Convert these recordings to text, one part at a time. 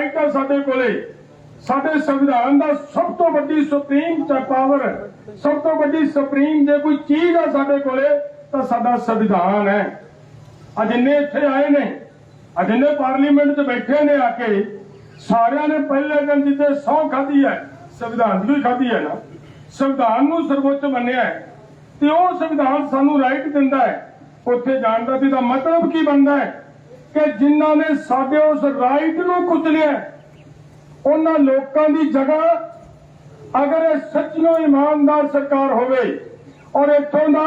Right ਹੈ ਸਾਡੇ ਕੋਲੇ। ਸਾਡੇ ਸੰਵਿਧਾਨ ਦਾ ਸਭ ਤੋਂ ਵੱਡੀ ਸੁਪਰੀਮ ਪਾਵਰ, ਸਭ ਤੋਂ ਵੱਡੀ ਸੁਪਰੀਮ ਜੇ ਕੋਈ ਚੀਜ਼ ਆ ਸਾਡੇ ਕੋਲੇ, ਤਾਂ ਸਾਡਾ ਸੰਵਿਧਾਨ ਹੈ। ਆ ਜਿੰਨੇ ਇੱਥੇ ਆਏ ਨੇ ਆ ਜਿੰਨੇ ਪਾਰਲੀਮੈਂਟ 'ਚ ਬੈਠੇ ਨੇ ਆ ਕੇ, ਸਾਰਿਆਂ ਨੇ ਪਹਿਲੇ ਦਿਨ ਜਿੱਤੇ ਸਹੁੰ ਖਾਧੀ ਹੈ, ਸੰਵਿਧਾਨ ਦੀ ਵੀ ਖਾਧੀ ਹੈ ਨਾ, ਸੰਵਿਧਾਨ ਨੂੰ ਸਰਵੋੱਚ ਮੰਨਿਆ ਹੈ। ਤੇ ਉਹ ਸੰਵਿਧਾਨ ਸਾਨੂੰ ਰਾਈਟ ਦਿੰਦਾ ਹੈ। ਉੱਥੇ ਜਾਣ ਦਾ ਤੇ ਦਾ ਮਤਲਬ ਕੀ ਬਣਦਾ ਹੈ? ਕਿ ਜਿਨ੍ਹਾਂ ਨੇ ਸਾਡੇ ਉਸ ਰਾਈਟ ਨੂੰ ਕੁਚਲਿਆ ਹੈ, ਉਹਨਾਂ ਲੋਕਾਂ ਦੀ ਜਗ੍ਹਾ ਅਗਰ ਇਹ ਸੱਚੀਓ ਇਮਾਨਦਾਰ ਸਰਕਾਰ ਹੋਵੇ ਔਰ ਇੱਥੋਂ ਦਾ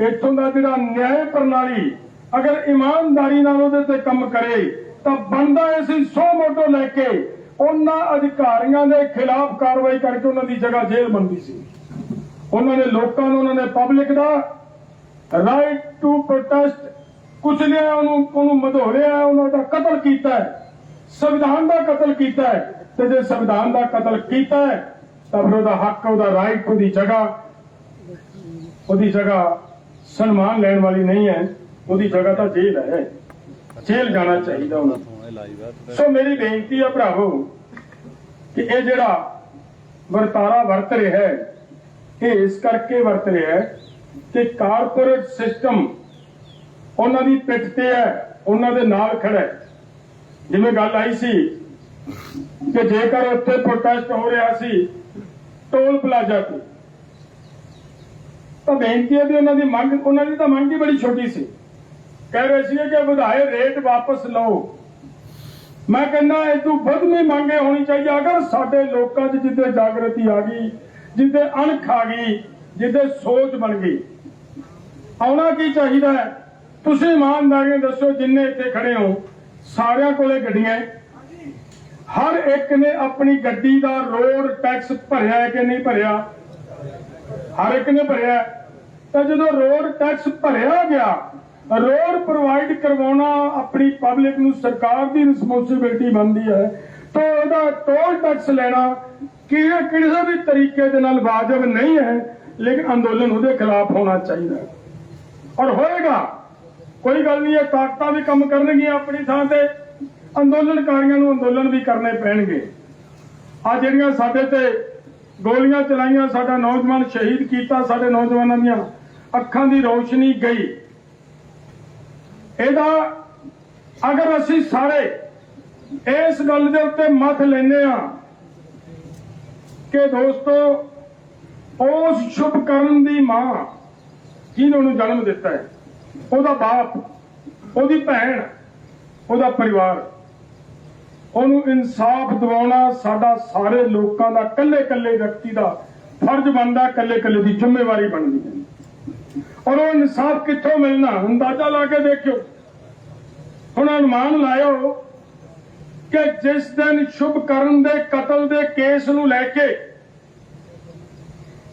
ਇੱਥੋਂ ਦਾ ਜਿਹੜਾ ਨਿਆਂ ਪ੍ਰਣਾਲੀ ਅਗਰ ਇਮਾਨਦਾਰੀ ਨਾਲ ਉਹਦੇ ਤੇ ਕੰਮ ਕਰੇ ਤਾਂ ਬੰਦਾ ਅਸੀਂ ਸੋ ਮੋਟੋ ਲੈ ਕੇ ਉਹਨਾਂ ਅਧਿਕਾਰੀਆਂ ਦੇ ਖਿਲਾਫ ਕਾਰਵਾਈ ਕਰਕੇ ਉਹਨਾਂ ਦੀ ਜਗ੍ਹਾ ਜੇਲ੍ਹ ਬੰਦੀ ਸੀ। ਉਹਨਾਂ ਨੇ ਲੋਕਾਂ ਨੂੰ ਉਹਨਾਂ ਨੇ ਪਬਲਿਕ ਦਾ ਰਾਈਟ ਟੂ ਪ੍ਰੋਟੈਸਟ ਕੁਚਲਿਆ ਉਹਨੂੰ ਉਹਨੂੰ ਮਧੋੜਿਆ, ਉਹਨਾਂ ਦਾ ਕਤਲ ਕੀਤਾ ਹੈ। ਸੰਵਿਧਾਨ ਦਾ ਕਤਲ ਕੀਤਾ ਹੈ। ਤੇ ਜੇ ਸੰਵਿਧਾਨ ਦਾ ਕਤਲ ਕੀਤਾ ਹੈ, ਤਾਂ ਫਿਰ ਉਹਦਾ ਹੱਕ, ਉਹਦਾ ਰਾਈਟ ਉਹਦੀ ਜਗ੍ਹਾ ਉਹਦੀ ਜਗ੍ਹਾ ਸਨਮਾਨ ਲੈਣ ਵਾਲੀ ਨਹੀਂ ਹੈ। ਉਹਦੀ ਜਗ੍ਹਾ ਤਾਂ ਜੇਲ੍ਹ ਹੈ। ਜੇਲ੍ਹ ਜਾਣਾ ਚਾਹੀਦਾ ਉਹਨਾਂ। ਨੂੰ ਸੋ ਮੇਰੀ ਬੇਨਤੀ ਹੈ ਭਰਾਵੋ, ਕਿ ਇਹ ਜਿਹੜਾ ਵਰਤਾਰਾ ਵਰਤ ਰਿਹਾ ਹੈ, ਇਹ ਇਸ ਕਰਕੇ ਵਰਤ ਰਿਹਾ ਹੈ ਕਿ ਕਾਰਪੋਰੇਟ ਸਿਸਟਮ ਉਹਨਾਂ ਦੀ ਪਿੱਠ ਤੇ ਹੈ, ਉਹਨਾਂ ਦੇ ਨਾਲ ਖੜਾ ਹੈ। ਜਿਵੇਂ ਗੱਲ ਆਈ ਸੀ ਕਿ ਜੇਕਰ ਉੱਥੇ ਪ੍ਰੋਟੈਸਟ ਹੋ ਰਿਹਾ ਸੀ, ਟੋਲ ਪਲਾਜ਼ਾ ਤੇ, ਤਾਂ ਬੇਨਤੀ ਹੈ ਵੀ ਉਹਨਾਂ ਦੀ ਮੰਗ, ਉਹਨਾਂ ਦੀ ਤਾਂ ਮੰਗ ਹੀ ਬੜੀ ਛੋਟੀ ਸੀ। ਕਹਿ ਰਹੇ ਸੀ ਕਿ ਵਧਾਏ ਰੇਟ ਵਾਪਸ ਲਓ। ਮੈਂ ਕਹਿੰਦਾ ਇਹ ਤੋਂ ਵਧਵੀਂ ਮੰਗੇ ਹੋਣੀ ਚਾਹੀਦੀ। ਅਗਰ ਸਾਡੇ ਲੋਕਾਂ 'ਚ ਜਿੱਦੇ ਜਾਗਰਤੀ ਆ ਗਈ, ਜਿੱਦੇ ਅਣਖ ਆ ਗਈ, ਜਿੱਦੇ ਸੋਚ ਬਣ ਗਈ, ਆਉਣਾ ਕੀ ਚਾਹੀਦਾ ਹੈ? ਤੁਸੀਂ ਇਮਾਨਦਾਰੀ ਨਾਲ ਦੱਸੋ ਜਿੰਨੇ ਇੱਥੇ ਖੜੇ ਹੋ, ਸਾਰਿਆਂ ਕੋਲੇ ਗੱਡੀਆਂ ਹੈ। ਹਰ ਇੱਕ ਨੇ ਆਪਣੀ ਗੱਡੀ ਦਾ ਰੋਡ ਟੈਕਸ ਭਰਿਆ ਹੈ ਕਿ ਨਹੀਂ ਭਰਿਆ? ਹਰ ਇੱਕ ਨੇ ਭਰਿਆ ਤਾਂ ਜਦੋਂ ਰੋਡ ਟੈਕਸ ਭਰਿਆ ਗਿਆ, ਰੋਡ ਪ੍ਰੋਵਾਈਡ ਕਰਵਾਉਣਾ ਆਪਣੀ ਪਬਲਿਕ ਨੂੰ ਸਰਕਾਰ ਦੀ ਰਿਸਪੌਂਸਿਬਿਲਟੀ ਬਣਦੀ ਹੈ, ਤਾਂ ਉਹਦਾ ਟੋਲ ਟੈਕਸ ਲੈਣਾ ਕਿਹੜੇ ਕਿਸੇ ਵੀ ਤਰੀਕੇ ਦੇ ਨਾਲ ਵਾਜਬ ਨਹੀਂ ਹੈ, ਲੇਕਿਨ ਅੰਦੋਲਨ ਉਹਦੇ ਖਿਲਾਫ ਹੋਣਾ ਚਾਹੀਦਾ ਔਰ ਹੋਏਗਾ। ਕੋਈ ਗੱਲ ਨਹੀਂ, ਇਹ ਤਾਕਤਾਂ ਵੀ ਕੰਮ ਕਰਨਗੀਆਂ ਆਪਣੀ ਥਾਂ ਤੇ। ਅੰਦੋਲਨਕਾਰੀਆਂ ਨੂੰ ਅੰਦੋਲਨ ਵੀ ਕਰਨੇ ਪੈਣਗੇ। ਆ ਜਿਹੜੀਆਂ ਸਾਡੇ ਤੇ ਗੋਲੀਆਂ ਚਲਾਈਆਂ, ਸਾਡਾ ਨੌਜਵਾਨ ਸ਼ਹੀਦ ਕੀਤਾ, ਸਾਡੇ ਨੌਜਵਾਨਾਂ ਦੀਆਂ ਅੱਖਾਂ ਦੀ ਰੋਸ਼ਨੀ ਗਈ। ਇਹਦਾ ਅਗਰ ਅਸੀਂ ਸਾਰੇ ਇਸ ਗੱਲ ਦੇ ਉੱਤੇ ਮੱਥ ਲੈਨੇ ਆ ਕਿ ਦੋਸਤੋ, ਉਸ ਸ਼ੁਭ ਕਰਨ ਦੀ ਮਾਂ ਜਿਹਨੇ ਉਹਨੂੰ ਜਨਮ ਦਿੱਤਾ ਹੈ? ਉਹਦਾ ਬਾਪ, ਉਹਦੀ ਭੈਣ, ਉਹਦਾ ਪਰਿਵਾਰ। ਉਹਨੂੰ ਇਨਸਾਫ ਦਿਵਾਉਣਾ ਸਾਡਾ ਸਾਰੇ ਲੋਕਾਂ ਦਾ ਇਕੱਲੇ ਇਕੱਲੇ ਵਿਅਕਤੀ ਦਾ ਫਰਜ਼ ਬਣਦਾ ਇਕੱਲੇ ਇਕੱਲੇ ਦੀ ਜ਼ਿੰਮੇਵਾਰੀ ਬਣਦੀ ਹੈ। ਔਰ ਉਹ ਇਨਸਾਫ ਕਿੱਥੋਂ ਮਿਲਣਾ, ਅੰਦਾਜ਼ਾ ਲਾ ਕੇ ਦੇਖਿਓ। ਹੁਣ ਅਨੁਮਾਨ ਲਾਇਓ ਕਿ ਜਿਸ ਦਿਨ ਸ਼ੁਭ ਕਰਨ ਦੇ, ਕਤਲ ਦੇ ਕੇਸ ਨੂੰ ਲੈ ਕੇ,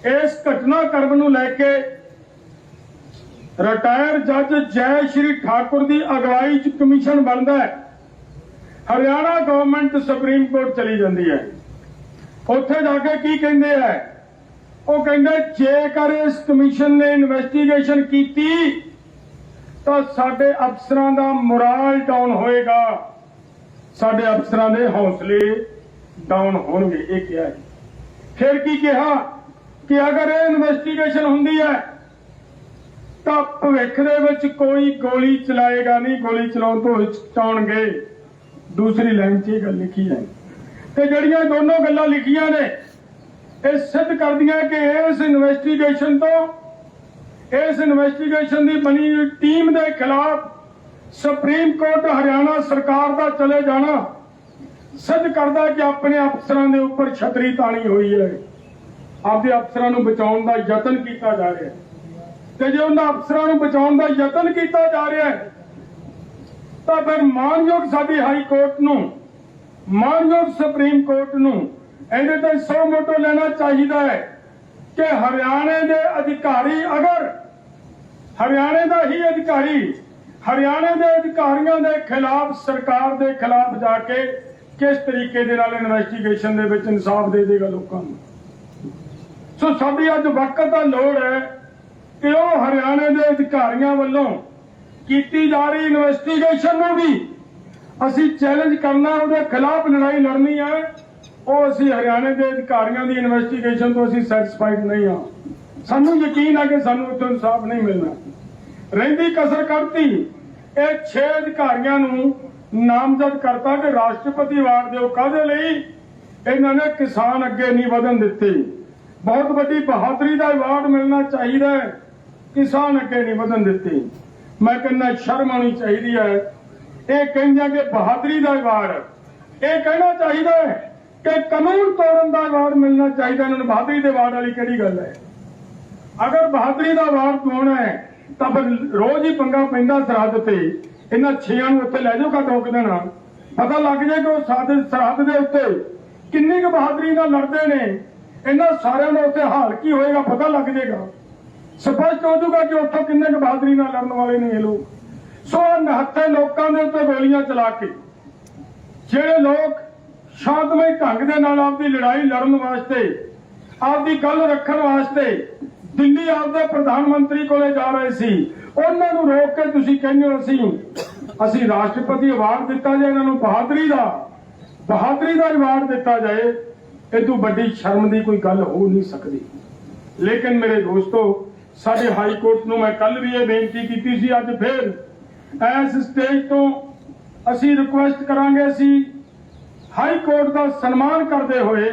ਇਸ ਘਟਨਾ ਕਰਮ ਨੂੰ ਲੈ ਕੇ ਰਿਟਾਇਰ ਜੱਜ ਜੈ ਸ਼੍ਰੀ ਠਾਕੁਰ ਦੀ ਅਗਵਾਈ ਚ ਕਮਿਸ਼ਨ ਬਣਦਾ ਹੈ। ਹਰਿਆਣਾ ਗਵਰਨਮੈਂਟ ਸੁਪਰੀਮ ਕੋਰਟ ਚਲੀ ਜਾਂਦੀ ਹੈ। ਉੱਥੇ ਜਾ ਕੇ ਕੀ ਕਹਿੰਦੇ ਆ? ਉਹ ਕਹਿੰਦੇ, ਜੇਕਰ ਇਸ ਕਮਿਸ਼ਨ ਨੇ ਇਨਵੈਸਟੀਗੇਸ਼ਨ ਕੀਤੀ, ਤਾਂ ਸਾਡੇ ਅਫਸਰਾਂ ਦਾ ਮੋਰਲ ਡਾਊਨ ਹੋਏਗਾ। ਸਾਡੇ ਅਫਸਰਾਂ ਦੇ ਹੌਸਲੇ ਡਾਊਨ ਹੋਣਗੇ, ਇਹ ਕਿਹਾ ਫਿਰ ਕੀ ਕਿਹਾ? ਕਿ ਅਗਰ ਇਹ ਇਨਵੈਸਟੀਗੇਸ਼ਨ ਹੁੰਦੀ ਹੈ ਤਾਂ ਭਵਿੱਖ ਦੇ ਵਿੱਚ ਕੋਈ ਗੋਲੀ ਚਲਾਏਗਾ ਨਹੀਂ, ਗੋਲੀ ਚਲਾਉਣ ਤੋਂ ਹਿਚਕਾਉਣਗੇ ਦੂਸਰੀ ਲਾਈਨ 'ਚ ਇਹ ਗੱਲ ਲਿਖੀ ਹੈ। ਤੇ ਜਿਹੜੀਆਂ ਦੋਨੋਂ ਗੱਲਾਂ ਲਿਖੀਆਂ ਨੇ, ਇਹ ਸਿੱਧ ਕਰਦੀਆਂ ਕਿ ਇਸ ਇਨਵੈਸਟੀਗੇਸ਼ਨ ਤੋਂ, ਇਸ ਇਨਵੈਸਟੀਗੇਸ਼ਨ ਦੀ ਬਣੀ ਹੋਈ ਟੀਮ ਦੇ ਖਿਲਾਫ ਸੁਪਰੀਮ ਕੋਰਟ ਹਰਿਆਣਾ ਸਰਕਾਰ ਦਾ ਚਲੇ ਜਾਣਾ, ਸਿੱਧ ਕਰਦਾ ਕਿ ਆਪਣੇ ਅਫਸਰਾਂ ਦੇ ਉੱਪਰ ਛਤਰੀ ਤਾਣੀ ਹੋਈ ਹੈ। ਆਪਦੇ ਅਫਸਰਾਂ ਨੂੰ ਬਚਾਉਣ ਦਾ ਯਤਨ ਕੀਤਾ ਜਾ ਰਿਹਾ ਹੈ। ਤੇ ਜੇ ਉਹਨਾਂ ਅਫਸਰਾਂ ਨੂੰ ਬਚਾਉਣ ਦਾ ਯਤਨ ਕੀਤਾ ਜਾ ਰਿਹਾ ਹੈ, ਤਾਂ ਫਿਰ ਮਾਨਯੋਗ ਸਾਡੀ ਹਾਈ ਕੋਰਟ ਨੂੰ, ਮਾਨਯੋਗ ਸੁਪਰੀਮ ਕੋਰਟ ਨੂੰ ਇਹਦੇ ਤੇ ਸੌ ਮੋਟੋ ਲੈਣਾ ਚਾਹੀਦਾ ਹੈ ਕਿ ਹਰਿਆਣੇ ਦੇ ਅਧਿਕਾਰੀ ਅਗਰ, ਹਰਿਆਣੇ ਦਾ ਹੀ ਅਧਿਕਾਰੀ, ਹਰਿਆਣੇ ਦੇ ਅਧਿਕਾਰੀਆਂ ਦੇ ਖਿਲਾਫ, ਸਰਕਾਰ ਦੇ ਖਿਲਾਫ ਜਾ ਕੇ ਕਿਸ ਤਰੀਕੇ ਦੇ ਨਾਲ ਇਨਵੈਸਟੀਗੇਸ਼ਨ ਦੇ ਵਿੱਚ ਇਨਸਾਫ ਦੇ ਦੇਗਾ ਲੋਕਾਂ ਨੂੰ। ਸੋ ਸਾਡੀ ਅੱਜ ਵਕਤ ਦਾ ਲੋੜ ਹੈ ਕਿ ਉਹ ਹਰਿਆਣੇ ਦੇ ਅਧਿਕਾਰੀਆਂ ਵੱਲੋਂ ਕੀਤੀ ਜਾ ਰਹੀ ਇਨਵੈਸਟੀਗੇਸ਼ਨ ਨੂੰ ਵੀ ਅਸੀਂ ਚੈਲੰਜ ਕਰਨਾ, ਉਹਦੇ ਖਿਲਾਫ ਲੜਾਈ ਲੜਨੀ ਹੈ। ਉਹ ਅਸੀਂ ਹਰਿਆਣੇ ਦੇ ਅਧਿਕਾਰੀਆਂ ਦੀ ਇਨਵੈਸਟੀਗੇਸ਼ਨ ਤੋਂ ਅਸੀਂ ਸੈਟੀਸਫਾਈਡ ਨਹੀਂ ਹਾਂ। ਸਾਨੂੰ ਯਕੀਨ ਹੈ ਕਿ ਸਾਨੂੰ ਉੱਥੋਂ ਇਨਸਾਫ ਨਹੀਂ ਮਿਲਣਾ। ਰਹਿੰਦੀ ਕਸਰ ਕਰਤੀ ਇਹ 6 ਅਧਿਕਾਰੀਆਂ ਨੂੰ ਨਾਮਜ਼ਦ ਕਰਤਾ ਕਿ ਰਾਸ਼ਟਰਪਤੀ ਅਵਾਰਡ ਦਿਓ ਕਾਹਦੇ ਲਈ? ਇਹਨਾਂ ਨੇ ਕਿਸਾਨ ਅੱਗੇ ਨਹੀਂ ਵਧਣ ਦਿੱਤੇ। ਬਹੁਤ ਵੱਡੀ ਬਹਾਦਰੀ ਦਾ ਅਵਾਰਡ ਮਿਲਣਾ ਚਾਹੀਦਾ ਹੈ। ਕਿਸਾਨ ਅੱਗੇ ਨਹੀਂ ਵਧਣ ਦਿੱਤੀ। ਮੈਂ ਕਹਿੰਦਾ, ਸ਼ਰਮ ਆਉਣੀ ਚਾਹੀਦੀ ਹੈ। ਇਹ ਕਹਿੰਦੇ ਕਿ ਬਹਾਦਰੀ ਦਾ ਅਵਾਰਡ ਇਹ ਕਹਿਣਾ ਚਾਹੀਦਾ ਹੈ ਕਿ ਕਾਨੂੰਨ ਤੋੜਨ ਦਾ ਅਵਾਰਡ ਮਿਲਣਾ ਚਾਹੀਦਾ ਇਹਨਾਂ ਨੂੰ ਬਹਾਦਰੀ ਦੇ ਅਵਾਰਡ ਵਾਲੀ ਕਿਹੜੀ ਗੱਲ ਹੈ? ਅਗਰ ਬਹਾਦਰੀ ਦਾ ਅਵਾਰਡ ਪਾਉਣਾ ਹੈ, ਤਾਂ ਫਿਰ ਰੋਜ਼ ਹੀ ਪੰਗਾ ਪੈਂਦਾ ਸਰਹੱਦ ਤੇ। ਇਹਨਾਂ ਛੇਆਂ ਨੂੰ ਉੱਥੇ ਲੈ ਜਾਓ ਕਾ ਰੋਕ ਦੇਣਾ। ਪਤਾ ਲੱਗ ਜਾਏ ਕਿ ਉਹ ਸਾਦੇ ਸਰਹੱਦ ਦੇ ਉੱਤੇ ਕਿੰਨੀ ਕੁ ਬਹਾਦਰੀ ਨਾਲ ਲੜਦੇ ਨੇ। ਇਹਨਾਂ ਸਾਰਿਆਂ ਦਾ ਉੱਥੇ ਹਾਲ ਕੀ ਹੋਏਗਾ, ਪਤਾ ਲੱਗ ਜਾਏਗਾ। ਸਪਸ਼ਟ ਹੋ ਜਾਊਗਾ ਕਿ ਉੱਥੋਂ ਕਿੰਨੇ ਕੁ ਬਹਾਦਰੀ ਨਾਲ ਲੜਨ ਵਾਲੇ ਨੇ ਇਹ ਲੋਕ। ਸੋ ਨਿਹੱਥੇ ਲੋਕਾਂ ਦੇ ਉੱਤੇ ਗੋਲੀਆਂ ਚਲਾ ਕੇ, ਜਿਹੜੇ ਲੋਕ ਸ਼ਾਂਤਮਈ ਢੰਗ ਦੇ ਨਾਲ ਆਪਦੀ ਲੜਾਈ ਲੜਨ ਵਾਸਤੇ, ਆਪਦੀ ਗੱਲ ਰੱਖਣ ਵਾਸਤੇ ਦਿੱਲੀ ਆਪਦੇ ਪ੍ਰਧਾਨ ਮੰਤਰੀ ਕੋਲੇ ਜਾ ਰਹੇ ਸੀ, ਉਹਨਾਂ ਨੂੰ ਰੋਕ ਕੇ ਤੁਸੀਂ ਕਹਿੰਦੇ ਹੋ ਅਸੀਂ ਅਸੀਂ ਰਾਸ਼ਟਰਪਤੀ ਅਵਾਰਡ ਦਿੱਤਾ ਜਾਏ ਇਹਨਾਂ ਨੂੰ ਬਹਾਦਰੀ ਦਾ ਬਹਾਦਰੀ ਦਾ ਅਵਾਰਡ ਦਿੱਤਾ ਜਾਏ, ਇਹ ਤੋਂ ਵੱਡੀ ਸ਼ਰਮ ਦੀ ਕੋਈ ਗੱਲ ਹੋ ਨਹੀਂ ਸਕਦੀ। ਲੇਕਿਨ ਮੇਰੇ ਦੋਸਤੋ ਸਾਡੇ ਹਾਈ ਕੋਰਟ ਨੂੰ ਮੈਂ ਕੱਲ ਵੀ ਇਹ ਬੇਨਤੀ ਕੀਤੀ ਸੀ, ਅੱਜ ਫਿਰ ਇਸ ਸਟੇਜ ਤੋਂ ਅਸੀਂ ਰਿਕੁਐਸਟ ਕਰਾਂਗੇ ਸੀ ਹਾਈ ਕੋਰਟ ਦਾ ਸਨਮਾਨ ਕਰਦੇ ਹੋਏ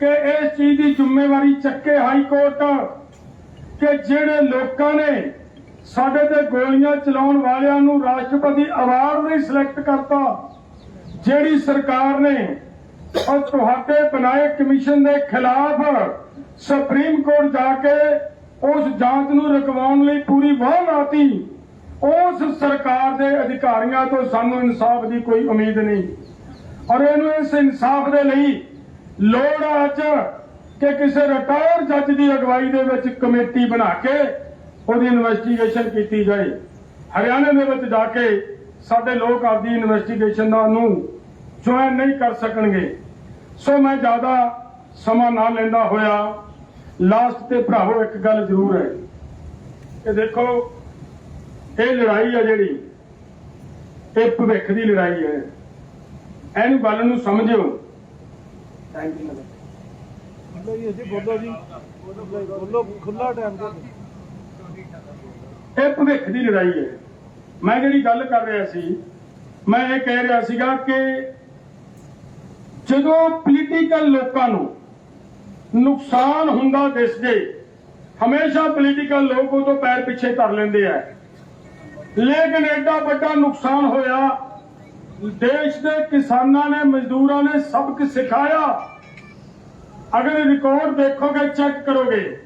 ਕਿ ਇਸ ਚੀਜ਼ ਦੀ ਜ਼ਿੰਮੇਵਾਰੀ ਚੱਕੇ ਹਾਈ ਕੋਰਟ ਕਿ ਜਿਹੜੇ ਲੋਕਾਂ ਨੇ ਸਾਡੇ ਤੇ ਗੋਲੀਆਂ ਚਲਾਉਣ ਵਾਲਿਆਂ ਨੂੰ ਰਾਸ਼ਟਰਪਤੀ ਅਵਾਰਡ ਨਹੀਂ ਸਿਲੈਕਟ ਕਰਤਾ, ਜਿਹੜੀ ਸਰਕਾਰ ਨੇ ਉਹ ਤੁਹਾਡੇ ਬਣਾਏ ਕਮਿਸ਼ਨ ਦੇ ਖਿਲਾਫ ਸੁਪਰੀਮ ਕੋਰਟ ਜਾ ਕੇ ਉਸ ਜਾਂਚ ਨੂੰ ਰੁਕਵਾਉਣ ਲਈ ਪੂਰੀ ਵਾਹ ਲਾਤੀ ਉਸ ਸਰਕਾਰ ਦੇ ਅਧਿਕਾਰੀਆਂ ਤੋਂ ਸਾਨੂੰ ਇਨਸਾਫ ਦੀ ਕੋਈ ਉਮੀਦ ਨਹੀਂ। ਔਰ ਇਹਨੂੰ ਇਸ ਇਨਸਾਫ ਦੇ ਲਈ ਲੋੜ ਆ ਅੱਜ ਕਿ ਕਿਸੇ ਰਿਟਾਇਰ ਜੱਜ ਦੀ ਅਗਵਾਈ ਦੇ ਵਿੱਚ ਕਮੇਟੀ ਬਣਾ ਕੇ ਉਹਦੀ ਇਨਵੈਸਟੀਗੇਸ਼ਨ ਕੀਤੀ ਜਾਏ। ਹਰਿਆਣਾ ਦੇ ਵਿੱਚ ਜਾ ਕੇ ਸਾਡੇ ਲੋਕ ਆਪਦੀ ਇਨਵੈਸਟੀਗੇਸ਼ਨ ਦਾ ਨੂੰ ਜੁਆਇਨ ਨਹੀਂ ਕਰ ਸਕਣਗੇ। ਸੋ ਮੈਂ ਜ਼ਿਆਦਾ ਸਮਾਂ ਨਾ ਲੈਂਦਾ ਹੋਇਆ ਲਾਸਟ ਤੇ ਭਰਾਵੋ ਇੱਕ ਗੱਲ ਜ਼ਰੂਰ ਹੈ। ਕਿ ਦੇਖੋ ਇਹ ਲੜਾਈ ਹੈ ਜਿਹੜੀ ਇਹ ਭਵਿੱਖ ਦੀ ਲੜਾਈ ਹੈ। ਇਹਨੂੰ ਗੱਲ ਨੂੰ ਸਮਝਿਓ। ਥੈਂਕ ਯੂ ਬੋਲੋ ਜੀ ਜੀ ਬੋਲੋ ਜੀ। ਬੋਲੋ ਖੁੱਲਾ ਟਾਈਮ ਦੇ ਇਹ ਭਵਿੱਖ ਦੀ ਲੜਾਈ ਹੈ। ਮੈਂ ਜਿਹੜੀ ਗੱਲ ਕਰ ਰਿਹਾ ਸੀ ਮੈਂ ਇਹ ਕਹਿ ਰਿਹਾ ਸੀਗਾ ਕਿ ਜਦੋਂ ਪੋਲੀਟੀਕਲ ਲੋਕਾਂ ਨੂੰ ਨੁਕਸਾਨ ਹੁੰਦਾ ਦਿਸ ਜੇ ਹਮੇਸ਼ਾ ਪੋਲੀਟੀਕਲ ਲੋਕ ਉਹ ਤੋਂ ਪੈਰ ਪਿੱਛੇ ਕਰ ਲੈਂਦੇ ਆ। ਲੇਕਿਨ ਐਡਾ ਵੱਡਾ ਨੁਕਸਾਨ ਹੋਇਆ, ਦੇਸ਼ ਦੇ ਕਿਸਾਨਾਂ ਨੇ, ਮਜ਼ਦੂਰਾਂ ਨੇ ਸਬਕ ਸਿਖਾਇਆ। ਅਗਰ ਰਿਕਾਰਡ ਦੇਖੋਗੇ ਚੈੱਕ ਕਰੋਗੇ,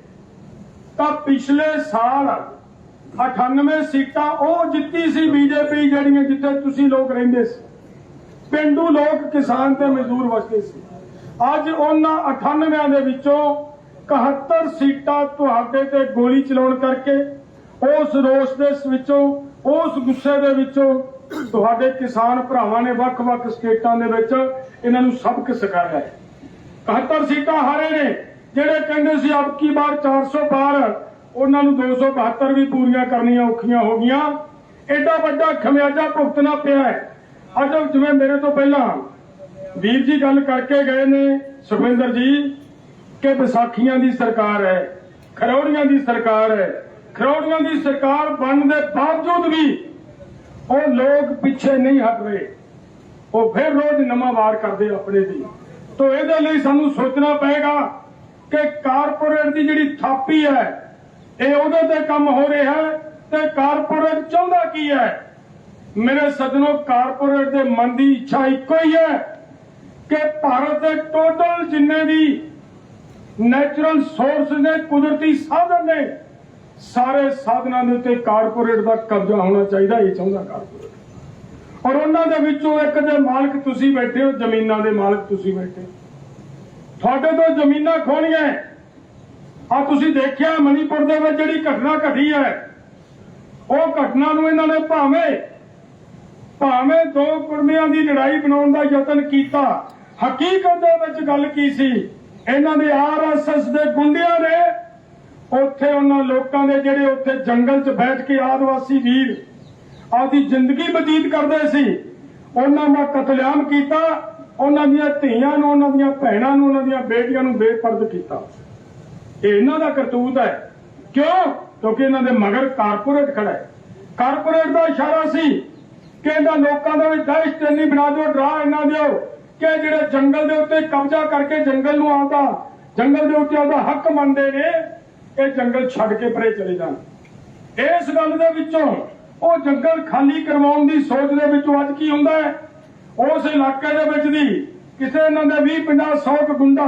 ਤਾਂ ਪਿਛਲੇ ਸਾਲ 98 ਸੀਟਾਂ ਉਹ ਜਿੱਤੀ ਸੀ ਬੀਜੇਪੀ ਜਿਹੜੀਆਂ ਜਿੱਥੇ ਤੁਸੀਂ ਲੋਕ ਰਹਿੰਦੇ ਸੀ। ਪਿੰਡੂ ਲੋਕ ਕਿਸਾਨ ਤੇ ਮਜ਼ਦੂਰ ਵਸਦੇ ਸੀ। ਅੱਜ ਉਹਨਾਂ 98 ਦੇ ਵਿੱਚੋਂ 71 ਸੀਟਾਂ ਤੁਹਾਡੇ ਤੇ ਗੋਲੀ ਚਲਾਉਣ ਕਰਕੇ ਉਸ ਰੋਸ ਦੇ ਵਿੱਚੋਂ, ਉਸ ਗੁੱਸੇ ਦੇ ਵਿੱਚੋਂ ਤੁਹਾਡੇ ਕਿਸਾਨ ਭਰਾਵਾਂ ਨੇ ਵੱਖ-ਵੱਖ ਸਟੇਟਾਂ ਦੇ ਵਿੱਚ ਇਹਨਾਂ ਨੂੰ ਸਬਕ ਸਿਖਾਇਆ ਹੈ। 71 ਸੀਟਾਂ ਹਾਰੇ ਨੇ, ਜਿਹੜੇ ਕਹਿੰਦੇ ਸੀ, ਅਬ ਕੀ ਵਾਰ 400 ਪਾਰ ਉਹਨਾਂ ਨੂੰ 272 ਵੀ ਪੂਰੀਆਂ ਕਰਨੀਆਂ ਔਖੀਆਂ ਹੋ ਗਈਆਂ। ਐਡਾ ਵੱਡਾ ਖਮਿਆਜਾ ਭੁਗਤਣਾ ਪਿਆ ਹੈ। ਅੱਜ ਜਿਵੇਂ ਮੇਰੇ ਤੋਂ ਪਹਿਲਾਂ ਵੀਰ ਜੀ ਗੱਲ ਕਰਕੇ ਗਏ ਨੇ ਸੁਖਵਿੰਦਰ ਜੀ ਕਿ ਵਿਸਾਖੀਆਂ ਦੀ ਸਰਕਾਰ ਹੈ, ਖਰੌੜੀਆਂ ਦੀ ਸਰਕਾਰ ਹੈ। ਖਰੌੜੀਆਂ ਦੀ ਸਰਕਾਰ ਬਣਨ ਦੇ ਬਾਵਜੂਦ ਵੀ ਉਹ ਲੋਕ ਪਿੱਛੇ ਨਹੀਂ ਹਟ ਰਹੇ ਉਹ ਫਿਰ ਰੋਜ਼ ਨਵਾਂ ਵਾਰ ਕਰਦੇ ਆਪਣੇ ਦੀ। ਤੋ ਇਹਦੇ ਲਈ ਸਾਨੂੰ ਸੋਚਣਾ ਪਏਗਾ ਕਿ ਕਾਰਪੋਰੇਟ ਦੀ ਜਿਹੜੀ ਥਾਪੀ ਹੈ, ਇਹ ਉਹਦੇ ਤੇ ਕੰਮ ਹੋ ਰਿਹਾ ਹੈ ਤੇ ਕਾਰਪੋਰੇਟ ਚਾਹੁੰਦਾ ਕੀ ਹੈ? ਮੇਰੇ ਸੱਜਣੋ, ਕਾਰਪੋਰੇਟ ਦੇ ਮਨ ਦੀ ਇੱਛਾ ਇੱਕੋ ਹੀ ਹੈ ਕਿ ਭਾਰਤ ਦੇ ਟੋਟਲ ਜਿੰਨੇ ਵੀ ਨੈਚੁਰਲ ਸੋਰਸ ਨੇ, ਕੁਦਰਤੀ ਸਾਧਨ ਨੇ, ਸਾਰੇ ਸਾਧਨਾਂ ਦੇ ਉੱਤੇ ਕਾਰਪੋਰੇਟ ਦਾ ਕਬਜ਼ਾ ਹੋਣਾ ਚਾਹੀਦਾ, ਇਹ ਚਾਹੁੰਦਾ ਕਾਰਪੋਰੇਟ ਔਰ ਉਹਨਾਂ ਦੇ ਵਿੱਚੋਂ ਇੱਕ ਦੇ ਮਾਲਕ ਤੁਸੀਂ ਬੈਠੇ ਹੋ, ਜ਼ਮੀਨਾਂ ਦੇ ਮਾਲਕ ਤੁਸੀਂ ਬੈਠੇ ਹੋ। ਤੁਹਾਡੇ ਤੋਂ ਜ਼ਮੀਨਾਂ ਖੋਣੀਆਂ ਆ ਤੁਸੀਂ ਦੇਖਿਆ ਮਨੀਪੁਰ ਦੇ ਵਿੱਚ ਜਿਹੜੀ ਘਟਨਾ ਘਟੀ ਹੈ, ਉਹ ਘਟਨਾ ਨੂੰ ਇਹਨਾਂ ਨੇ ਭਾਵੇਂ ਭਾਵੇਂ ਦੋ ਕੁੜਮੀਆਂ ਦੀ ਲੜਾਈ ਬਣਾਉਣ ਦਾ ਯਤਨ ਕੀਤਾ, ਹਕੀਕਤ ਦੇ ਵਿੱਚ ਗੱਲ ਕੀ ਸੀ? ਇਹਨਾਂ ਦੇ ਆਰਐਸਐਸ ਦੇ ਗੁੰਡਿਆਂ ਨੇ ਉੱਥੇ ਉਹਨਾਂ ਲੋਕਾਂ ਦੇ ਜਿਹੜੇ ਉੱਥੇ ਜੰਗਲ 'ਚ ਬੈਠ ਕੇ ਆਦਿਵਾਸੀ ਵੀਰ ਆਪਦੀ ਜ਼ਿੰਦਗੀ ਬਤੀਤ ਕਰਦੇ ਸੀ, ਉਹਨਾਂ ਦਾ ਕਤਲੇਆਮ ਕੀਤਾ, ਉਹਨਾਂ ਦੀਆਂ ਧੀਆਂ ਨੂੰ, ਉਹਨਾਂ ਦੀਆਂ ਭੈਣਾਂ ਨੂੰ, ਉਹਨਾਂ ਦੀਆਂ ਬੇਟੀਆਂ ਨੂੰ ਬੇਪਰਦ ਕੀਤਾ। ਇਹ ਇਹਨਾਂ ਦਾ ਕਰਤੂਤ ਹੈ। ਕਿਉਂ? ਕਿਉਂਕਿ ਇਹਨਾਂ ਦੇ ਮਗਰ ਕਾਰਪੋਰੇਟ ਖੜਾ ਹੈ। ਕਾਰਪੋਰੇਟ ਦਾ ਇਸ਼ਾਰਾ ਸੀ ਕਿ ਇਹਨਾਂ ਲੋਕਾਂ ਦੇ ਵਿੱਚ ਦਹਿਸ਼ਤ ਇੰਨੀ ਬਣਾ ਦਿਓ, ਡਰਾ ਇਹਨਾਂ ਦਿਓ ਕਿ ਜਿਹੜੇ ਜੰਗਲ ਦੇ ਉੱਤੇ ਕਬਜ਼ਾ ਕਰਕੇ ਜੰਗਲ ਨੂੰ ਆਉਂਦਾ ਜੰਗਲ ਦੇ ਉੱਤੇ ਆਪਦਾ ਹੱਕ ਮੰਨਦੇ ਨੇ, ਇਹ ਜੰਗਲ ਛੱਡ ਕੇ ਪਰੇ ਚਲੇ ਜਾਣ। ਇਸ ਗੱਲ ਦੇ ਵਿੱਚੋਂ ਉਹ ਜੰਗਲ ਖਾਲੀ ਕਰਵਾਉਣ ਦੀ ਸੋਚ ਦੇ ਵਿੱਚੋਂ ਅੱਜ ਕੀ ਹੁੰਦਾ ਹੈ? ਉਸ ਇਲਾਕੇ ਦੇ ਵਿੱਚ ਦੀ ਕਿਸੇ ਇਹਨਾਂ ਦੇ 20 ਪਿੰਡਾਂ 100 ਕ ਗੁੰਡਾ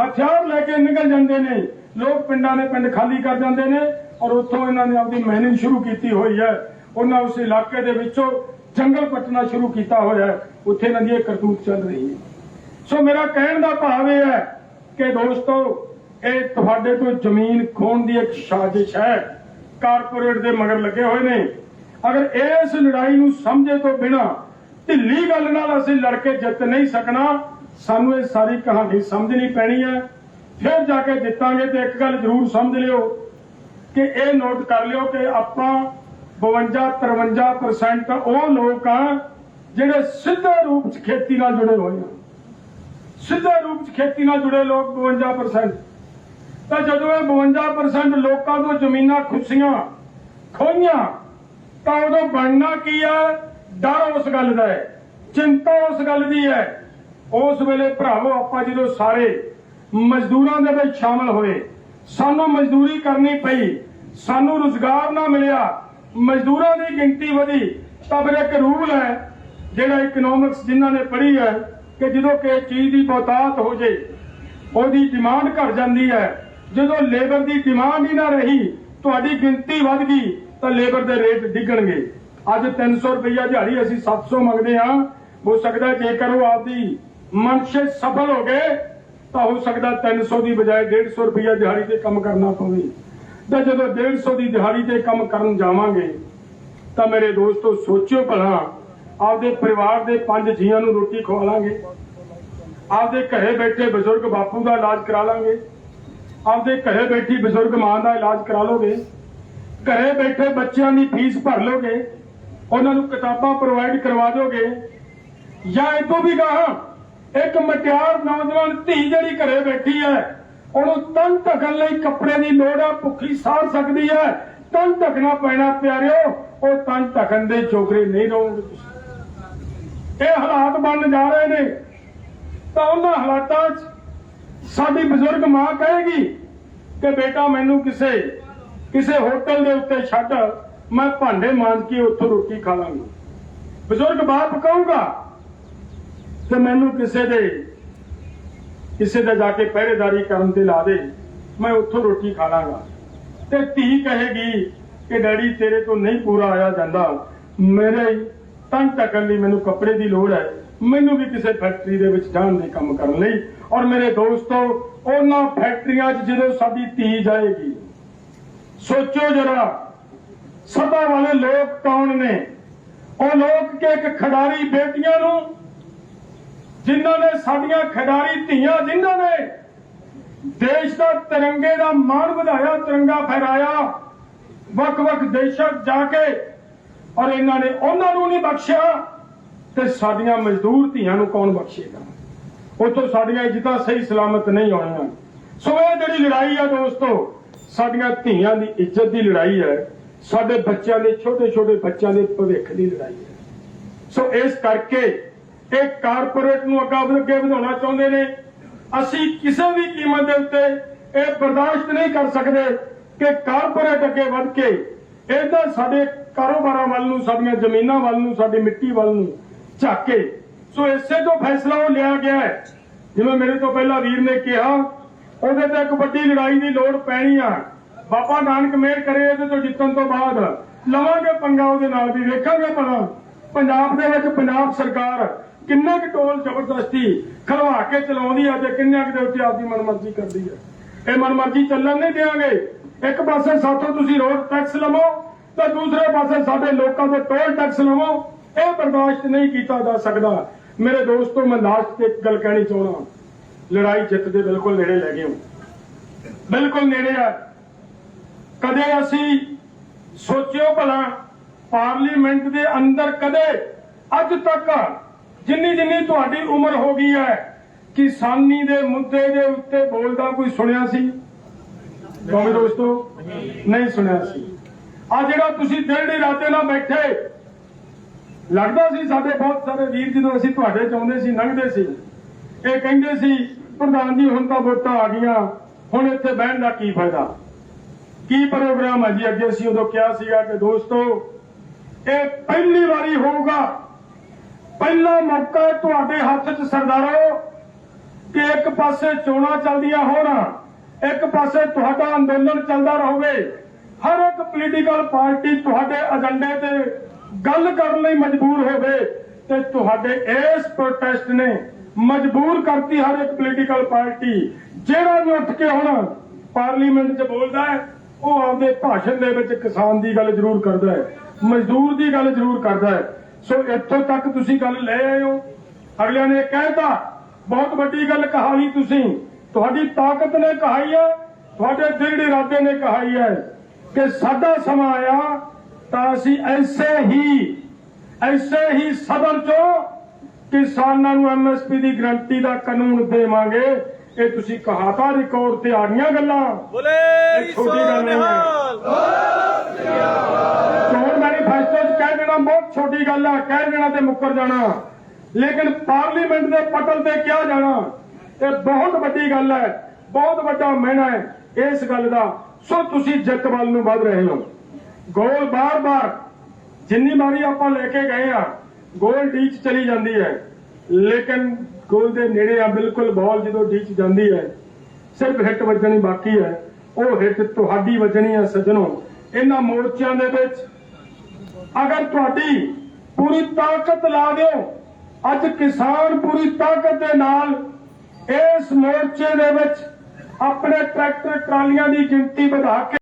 ਹਥਿਆਰ ਲੈ ਕੇ ਨਿਕਲ ਜਾਂਦੇ ਨੇ। ਲੋਕ ਪਿੰਡਾਂ ਦੇ ਪਿੰਡ ਖਾਲੀ ਕਰ ਜਾਂਦੇ ਨੇ ਔਰ ਉੱਥੋਂ ਇਹਨਾਂ ਨੇ ਆਪਣੀ ਮਿਹਨਤ ਸ਼ੁਰੂ ਕੀਤੀ ਹੋਈ ਹੈ। ਉਹਨਾਂ ਉਸ ਇਲਾਕੇ ਦੇ ਵਿੱਚੋਂ ਜੰਗਲ ਪੱਟਣਾ ਸ਼ੁਰੂ ਕੀਤਾ ਹੋਇਆ ਹੈ। ਉੱਥੇ ਇਹਨਾਂ ਦੀ ਕਰਤੂਤ ਚੱਲ ਰਹੀ ਹੈ। ਸੋ ਮੇਰਾ ਕਹਿਣ ਦਾ ਭਾਵ ਇਹ ਹੈ ਕਿ ਦੋਸਤੋ, ਇਹ ਤੁਹਾਡੇ ਤੋਂ ਜ਼ਮੀਨ ਖੋਣ ਦੀ ਇੱਕ ਸਾਜ਼ਿਸ਼ ਹੈ। ਕਾਰਪੋਰੇਟ ਦੇ ਮਗਰ ਲੱਗੇ ਹੋਏ ਨੇ। ਅਗਰ ਇਸ ਲੜਾਈ ਨੂੰ ਸਮਝੇ ਤੋਂ ਬਿਨਾ ਢਿੱਲੀ ਗੱਲ ਨਾਲ ਅਸੀਂ ਲੜ ਕੇ ਜਿੱਤ ਨਹੀਂ ਸਕਣਾ, ਸਾਨੂੰ ਇਹ ਸਾਰੀ ਕਹਾਣੀ ਸਮਝਣੀ ਪੈਣੀ ਹੈ। ਫਿਰ ਜਾ ਕੇ ਜਿੱਤਾਂਗੇ ਤੇ ਇੱਕ ਗੱਲ ਜ਼ਰੂਰ ਸਮਝ ਲਿਓ ਕਿ ਇਹ ਨੋਟ ਕਰ ਲਿਓ ਕਿ ਆਪਾਂ 52 53% ਉਹ ਲੋਕ ਆ ਜਿਹੜੇ ਸਿੱਧੇ ਰੂਪ 'ਚ ਖੇਤੀ ਨਾਲ ਜੁੜੇ ਹੋਏ ਆ। ਸਿੱਧੇ ਰੂਪ 'ਚ ਖੇਤੀ ਨਾਲ ਜੁੜੇ ਲੋਕ 52% ਤਾਂ ਜਦੋਂ ਇਹ 52% ਲੋਕਾਂ ਤੋਂ ਜ਼ਮੀਨਾਂ ਖੁੱਸੀਆਂ, ਖੋਈਆਂ, ਤਾਂ ਉਦੋਂ ਬਣਨਾ ਕੀ ਹੈ ਡਰ ਉਸ ਗੱਲ ਦਾ ਹੈ, ਚਿੰਤਾ ਉਸ ਗੱਲ ਦੀ ਹੈ। ਉਸ ਵੇਲੇ ਭਰਾਵੋ, ਆਪਾਂ ਜਦੋਂ ਸਾਰੇ ਮਜ਼ਦੂਰਾਂ ਦੇ ਵਿੱਚ ਸ਼ਾਮਲ ਹੋਏ, ਸਾਨੂੰ ਮਜ਼ਦੂਰੀ ਕਰਨੀ ਪਈ, ਸਾਨੂੰ ਰੁਜ਼ਗਾਰ ਨਾ ਮਿਲਿਆ ਮਜ਼ਦੂਰਾਂ ਦੀ ਗਿਣਤੀ ਵਧੀ, ਤਾਂ ਫਿਰ ਇੱਕ ਰੂਲ ਹੈ, ਜਿਹੜਾ ਇਕਨੋਮਿਕਸ ਜਿਨ੍ਹਾਂ ਨੇ ਪੜ੍ਹੀ ਹੈ, ਕਿ ਜਦੋਂ ਕਿਸੇ ਚੀਜ਼ ਦੀ ਬਹੁਤਾਤ ਹੋ ਜੇ, ਉਹਦੀ ਡਿਮਾਂਡ ਘਟ ਜਾਂਦੀ ਹੈ। ਜਦੋਂ ਲੇਬਰ ਦੀ ਡਿਮਾਂਡ ਹੀ ਨਾ ਰਹੀ, ਤੁਹਾਡੀ ਗਿਣਤੀ ਵੱਧ ਗਈ, ਤਾਂ ਲੇਬਰ ਦੇ ਰੇਟ ਡਿੱਗਣਗੇ। ਅੱਜ 300 ਰੁਪਈਆ ਦਿਹਾੜੀ ਅਸੀਂ 700 ਮੰਗਦੇ ਹਾਂ। ਹੋ ਸਕਦਾ ਜੇਕਰ ਉਹ ਆਪਦੀ ਮਨਸ਼ੇ ਸਫਲ ਹੋ ਗਏ, ਤਾਂ ਹੋ ਸਕਦਾ 300 ਦੀ ਬਜਾਏ 150 ਰੁਪਈਆ ਦਿਹਾੜੀ ਤੇ ਕੰਮ ਕਰਨਾ ਪਵੇ। ਤਾਂ ਜਦੋਂ 150 ਦੀ ਦਿਹਾੜੀ ਤੇ ਕੰਮ ਕਰਨ ਜਾਵਾਂਗੇ, ਤਾਂ ਮੇਰੇ ਦੋਸਤੋ, ਸੋਚਿਓ ਭਲਾ, ਆਪਦੇ ਪਰਿਵਾਰ ਦੇ ਪੰਜ ਜੀਆਂ ਨੂੰ ਰੋਟੀ ਖਵਾ ਲਾਂਗੇ। ਆਪਦੇ ਘਰੇ ਬੈਠੇ ਬਜ਼ੁਰਗ ਬਾਪੂ ਦਾ ਇਲਾਜ ਕਰਾ ਲਾਂਗੇ। ਆਪਦੇ ਘਰੇ ਬੈਠੀ ਬਜ਼ੁਰਗ ਮਾਂ ਦਾ ਇਲਾਜ ਕਰਾ ਲੋਗੇ। ਘਰੇ ਬੈਠੇ ਬੱਚਿਆਂ ਦੀ ਫੀਸ ਭਰ ਲੋਗੇ। ਉਹਨਾਂ ਨੂੰ ਕਿਤਾਬਾਂ ਪ੍ਰੋਵਾਈਡ ਕਰਵਾ ਦੋਗੇ ਜਾਂ ਇਹ ਵੀ ਗਾਹਾਂ, ਇੱਕ ਮਟਿਆਰ ਨੌਜਵਾਨ ਧੀ ਜਿਹੜੀ ਘਰੇ ਬੈਠੀ ਹੈ ਉਹਨੂੰ ਤਨ ਢਕਣ ਲਈ ਕੱਪੜੇ ਦੀ ਲੋੜ ਆ, ਭੁੱਖੀ ਸਾਰ ਸਕਦੀ ਹੈ ਤਨ ਢਕਣਾ ਪੈਣਾ ਪਿਆਰਿਓ, ਉਹ ਤਨ ਢਕਣ ਦੇ ਚੋਕਰੇ ਨਹੀਂ ਰਹੋਗੇ ਇਹ ਹਾਲਾਤ ਬਣ ਜਾ ਰਹੇ ਨੇ। ਤਾਂ ਉਹਨਾਂ ਹਾਲਾਤਾਂ 'ਚ ਸਾਡੀ ਬਜ਼ੁਰਗ ਮਾਂ ਕਹੇਗੀ ਕਿ ਬੇਟਾ ਮੈਨੂੰ ਕਿਸੇ ਕਿਸੇ ਹੋਟਲ ਦੇ ਉੱਤੇ ਛੱਡ, ਮੈਂ ਭਾਂਡੇ ਮਾਂਜ ਕੇ ਉੱਥੋਂ ਰੋਟੀ ਖਾ ਲਾਂਗੀ। ਬਜ਼ੁਰਗ ਬਾਪ ਕਹੂਗਾ ਕਿ ਮੈਨੂੰ ਕਿਸੇ ਦੇ ਕਿਸੇ ਦਾ ਜਾ ਕੇ ਪਹਿਰੇਦਾਰੀ ਕਰਨ ਤੇ ਲਾ ਦੇ, ਮੈਂ ਉੱਥੋਂ ਰੋਟੀ ਖਾ ਲਾਂਗਾ। ਤੇ ਧੀ ਕਹੇਗੀ ਕਿ ਡੈਡੀ ਤੇਰੇ ਤੋਂ ਨਹੀਂ ਪੂਰਾ ਆਇਆ ਜਾਂਦਾ। ਮੇਰੇ ਤਨ ਟਕਣ ਲਈ ਮੈਨੂੰ ਕੱਪੜੇ ਦੀ ਲੋੜ ਹੈ। ਮੈਨੂੰ ਵੀ ਕਿਸੇ ਫੈਕਟਰੀ ਦੇ ਵਿੱਚ ਜਾਣ ਦੇ ਕੰਮ ਕਰਨ ਲਈ। ਔਰ ਮੇਰੇ ਦੋਸਤੋ, ਉਹਨਾਂ ਫੈਕਟਰੀਆਂ 'ਚ ਜਦੋਂ ਸਾਡੀ ਧੀ ਜਾਏਗੀ, ਸੋਚੋ ਜਰਾ, ਸਭਾ ਵਾਲੇ ਲੋਕ ਕੌਣ ਨੇ? ਉਹ ਲੋਕ ਕਿ ਇੱਕ ਖਿਡਾਰੀ ਬੇਟੀਆਂ ਨੂੰ ਜਿਨ੍ਹਾਂ ਨੇ ਸਾਡੀਆਂ ਖਿਡਾਰੀ ਧੀਆਂ, ਜਿਨ੍ਹਾਂ ਨੇ ਦੇਸ਼ ਦਾ ਤਿਰੰਗੇ ਦਾ ਮਾਣ ਵਧਾਇਆ, ਤਿਰੰਗਾ ਫਹਿਰਾਇਆ, ਵੱਖ-ਵੱਖ ਦੇਸ਼ਾਂ ਜਾ ਕੇ ਔਰ ਇਹਨਾਂ ਨੇ ਉਹਨਾਂ ਨੂੰ ਨਹੀਂ ਬਖਸ਼ਿਆ ਤੇ ਸਾਡੀਆਂ ਮਜ਼ਦੂਰ ਧੀਆਂ ਨੂੰ ਕੌਣ ਬਖਸ਼ੇਗਾ? ਉੱਥੋਂ ਸਾਡੀਆਂ ਇੱਜ਼ਤਾਂ ਸਹੀ ਸਲਾਮਤ ਨਹੀਂ ਆਉਣੀਆਂ। ਸੋ ਇਹ ਜਿਹੜੀ ਲੜਾਈ ਆ ਦੋਸਤੋ, ਸਾਡੀਆਂ ਧੀਆਂ ਦੀ ਇੱਜ਼ਤ ਦੀ ਲੜਾਈ ਹੈ, ਸਾਡੇ ਬੱਚਿਆਂ ਦੇ, ਛੋਟੇ-ਛੋਟੇ ਬੱਚਿਆਂ ਦੇ ਭਵਿੱਖ ਦੀ ਲੜਾਈ ਹੈ। ਸੋ ਇਸ ਕਰਕੇ ਇਹ ਕਾਰਪੋਰੇਟ ਨੂੰ ਅੱਗਾ ਅੱਗੇ ਵਧਾਉਣਾ ਚਾਹੁੰਦੇ ਨੇ। ਅਸੀਂ ਕਿਸੇ ਵੀ ਕੀਮਤ ਦੇ ਉੱਤੇ ਇਹ ਬਰਦਾਸ਼ਤ ਨਹੀਂ ਕਰ ਸਕਦੇ ਕਿ ਕਾਰਪੋਰੇਟ ਅੱਗੇ ਵੱਧ ਕੇ ਇਹਦਾ ਸਾਡੇ ਕਾਰੋਬਾਰਾਂ ਵੱਲ ਨੂੰ, ਸਾਡੀਆਂ ਜ਼ਮੀਨਾਂ ਵੱਲ ਨੂੰ, ਸਾਡੀ ਮਿੱਟੀ ਵੱਲ ਨੂੰ ਝਾਕ ਕੇ। ਸੋ ਇਸੇ ਤੋਂ ਫੈਸਲਾ ਉਹ ਲਿਆ ਗਿਆ ਹੈ। ਜਿਵੇਂ ਮੇਰੇ ਤੋਂ ਪਹਿਲਾਂ ਵੀਰ ਨੇ ਕਿਹਾ, ਉਹਦੇ ਤੇ ਇੱਕ ਵੱਡੀ ਲੜਾਈ ਦੀ ਲੋੜ ਪੈਣੀ ਆ। ਬਾਬਾ ਨਾਨਕ ਮੇਰ ਕਰੇ, ਇਹਦੇ ਤੋਂ ਜਿੱਤਣ ਤੋਂ ਬਾਅਦ ਲਵਾਂਗੇ ਪੰਗਾ ਉਹਦੇ ਨਾਲ ਵੀ ਵੇਖਾਂਗੇ ਭਲਾ। ਪੰਜਾਬ ਦੇ ਵਿੱਚ ਪੰਜਾਬ ਸਰਕਾਰ ਕਿੰਨਾ ਕੁ ਟੋਲ ਜ਼ਬਰਦਸਤੀ ਖਲਵਾ ਕੇ ਚਲਾਉਂਦੀ ਆ ਤੇ ਕਿੰਨਿਆਂ ਕੁ ਦੇ ਉੱਤੇ ਆਪਦੀ ਮਨਮਰਜ਼ੀ ਕਰਦੀ ਹੈ ਇਹ ਮਨਮਰਜ਼ੀ ਚੱਲਣ ਨਹੀਂ ਦੇਵਾਂਗੇ ਇੱਕ ਪਾਸੇ ਸਾਥੋਂ ਤੁਸੀਂ ਰੋਡ ਟੈਕਸ ਲਵੋ ਤੇ ਦੂਸਰੇ ਪਾਸੇ ਸਾਡੇ ਲੋਕਾਂ ਤੋਂ ਟੋਲ ਟੈਕਸ ਲਵੋ। ਇਹ ਬਰਦਾਸ਼ਤ ਨਹੀਂ ਕੀਤਾ ਜਾ ਸਕਦਾ। ਮੇਰੇ ਦੋਸਤੋ, ਮੈਂ ਲਾਸਟ ਤੇ ਇੱਕ ਗੱਲ ਕਹਿਣੀ ਚਾਹੁੰਦਾ ਲੜਾਈ ਜਿੱਤ ਦੇ ਬਿਲਕੁਲ ਨੇੜੇ ਲੈ ਗਏ ਹੋ। ਬਿਲਕੁਲ ਨੇੜੇ ਆ। ਕਦੇ ਅਸੀਂ ਸੋਚਿਓ ਭਲਾ ਪਾਰਲੀਮੈਂਟ ਦੇ ਅੰਦਰ ਕਦੇ ਅੱਜ ਤੱਕ ਜਿੰਨੀ ਜਿੰਨੀ ਤੁਹਾਡੀ ਉਮਰ ਹੋ ਗਈ ਹੈ, ਕਿਸਾਨੀ ਦੇ ਮੁੱਦੇ ਦੇ ਉੱਤੇ ਬੋਲਦਾ ਕੋਈ ਸੁਣਿਆ ਸੀ? ਕਹੋਗੇ ਦੋਸਤੋ? ਨਹੀਂ ਸੁਣਿਆ ਸੀ। ਆ ਜਿਹੜਾ ਤੁਸੀਂ ਦਿਲ ਦੇ ਰਾਤੇ ਨਾਲ ਬੈਠੇ, ਲੱਗਦਾ ਸੀ ਸਾਡੇ ਬਹੁਤ ਸਾਰੇ ਵੀਰ ਜਦੋਂ ਅਸੀਂ ਤੁਹਾਡੇ ਚਾਹੁੰਦੇ ਸੀ, ਲੰਘਦੇ ਸੀ। ਇਹ ਕਹਿੰਦੇ ਸੀ, ਪ੍ਰਧਾਨ ਜੀ, ਹੁਣ ਤਾਂ ਵੋਟਾਂ ਆ ਗਈਆਂ, ਹੁਣ ਇੱਥੇ ਬਹਿਣ ਦਾ ਕੀ ਫਾਇਦਾ? ਕੀ ਪ੍ਰੋਗਰਾਮ ਹੈ ਜੀ? ਅੱਗੇ ਅਸੀਂ ਉਦੋਂ ਕਿਹਾ ਸੀਗਾ ਕਿ ਦੋਸਤੋ, ਇਹ ਪਹਿਲੀ ਵਾਰੀ ਹੋਊਗਾ ਪਹਿਲਾ ਮੌਕਾ ਤੁਹਾਡੇ ਹੱਥ 'ਚ ਸਰਦਾਰੋ, ਕਿ ਇੱਕ ਪਾਸੇ ਚੋਣਾਂ ਚੱਲਦੀਆਂ ਹੋਣ, ਇੱਕ ਪਾਸੇ ਤੁਹਾਡਾ ਅੰਦੋਲਨ ਚੱਲਦਾ ਰਹਵੇ। ਹਰ ਇੱਕ ਪੋਲੀਟੀਕਲ ਪਾਰਟੀ ਤੁਹਾਡੇ ਏਜੰਡੇ ਤੇ ਗੱਲ ਕਰਨ ਲਈ ਮਜਬੂਰ ਹੋਵੇ ਤੇ ਤੁਹਾਡੇ ਇਸ ਪ੍ਰੋਟੈਸਟ ਨੇ ਮਜਬੂਰ ਕਰਤੀ ਹਰ ਇੱਕ ਪੋਲੀਟੀਕਲ ਪਾਰਟੀ। ਜਿਹੜਾ ਵੀ ਉੱਠ ਕੇ ਹੁਣ ਪਾਰਲੀਮੈਂਟ 'ਚ ਬੋਲਦਾ ਹੈ, ਉਹ ਆਪਦੇ ਭਾਸ਼ਣ ਦੇ ਵਿੱਚ ਕਿਸਾਨ ਦੀ ਗੱਲ ਜ਼ਰੂਰ ਕਰਦਾ ਹੈ, ਮਜ਼ਦੂਰ ਦੀ ਗੱਲ ਜ਼ਰੂਰ ਕਰਦਾ ਹੈ। ਸੋ ਇੱਥੋਂ ਤੱਕ ਤੁਸੀਂ ਗੱਲ ਲੈ ਆਏ ਹੋ ਅਗਲਿਆਂ ਨੇ ਕਹਿਤਾ ਬਹੁਤ ਵੱਡੀ ਗੱਲ ਕਹਾ ਲਈ ਤੁਸੀਂ। ਤੁਹਾਡੀ ਤਾਕਤ ਨੇ ਕਹਾਈ ਹੈ ਤੁਹਾਡੇ ਦਿਲ ਇਰਾਦੇ ਨੇ ਕਹਾਈ ਹੈ ਕਿ ਸਾਡਾ ਸਮਾਂ ਆਇਆ ਤਾਂ ਅਸੀਂ ਐਸੇ ਹੀ ਐਸੇ ਹੀ ਸਬਰ ਚੋਂ ਕਿਸਾਨਾਂ ਨੂੰ ਐਮਐਸਪੀ ਦੀ ਗਰੰਟੀ ਦਾ ਕਾਨੂੰਨ ਦੇਵਾਂਗੇ। ਇਹ ਤੁਸੀਂ ਕਹਾਤਾ ਰਿਕਾਰਡ ਤੇ ਆ ਗਈਆਂ ਗੱਲਾਂ। ਬੋਲੇ ਛੋਟੀ ਗੱਲ ਨਹੀਂ ਹੈ। ਫੈਸਲੇ 'ਚ ਕਹਿ ਦੇਣਾ ਬਹੁਤ ਛੋਟੀ ਗੱਲ ਆ, ਕਹਿ ਦੇਣਾ ਤੇ ਮੁੱਕਰ ਜਾਣਾ। ਲੇਕਿਨ ਪਾਰਲੀਮੈਂਟ ਦੇ ਪਟਲ ਤੇ ਕਿਹਾ ਜਾਣਾ, ਇਹ ਬਹੁਤ ਵੱਡੀ ਗੱਲ ਹੈ, ਬਹੁਤ ਵੱਡਾ ਮਹਿਣਾ ਹੈ ਇਸ ਗੱਲ ਦਾ। ਸੋ ਤੁਸੀਂ ਜਿੱਤ ਵੱਲ ਨੂੰ ਵੱਧ ਰਹੇ ਹੋ। ਗੋਲ ਬਾਰ-ਬਾਰ, ਜਿੰਨੀ ਵਾਰੀ ਆਪਾਂ ਲੈ ਕੇ ਗਏ ਆ, ਗੋਲ ਡੀਚ ਚਲੀ ਜਾਂਦੀ ਹੈ। ਲੇਕਿਨ ਗੋਲ ਦੇ ਨੇੜੇ ਆ ਬਿਲਕੁਲ ਬਾਲ ਜਦੋਂ ਡੀਚ ਜਾਂਦੀ ਹੈ, ਸਿਰਫ ਹਿੱਟ ਵੱਜਣੀ ਬਾਕੀ ਹੈ। ਉਹ ਹਿੱਟ ਤੁਹਾਡੀ ਵੱਜਣੀ ਹੈ ਸੱਜਣੋ, ਇਹਨਾਂ ਮੋਰਚਿਆਂ ਦੇ ਵਿੱਚ ਅਗਰ ਤੁਹਾਡੀ ਪੂਰੀ ਤਾਕਤ ਲਾ ਦਿਓ, ਅੱਜ ਕਿਸਾਨ ਪੂਰੀ ਤਾਕਤ ਦੇ ਨਾਲ ਇਸ ਮੋਰਚੇ ਦੇ ਵਿੱਚ ਆਪਣੇ ਟਰੈਕਟਰ ਟਰਾਲੀਆਂ ਦੀ ਗਿਣਤੀ ਵਧਾ ਕੇ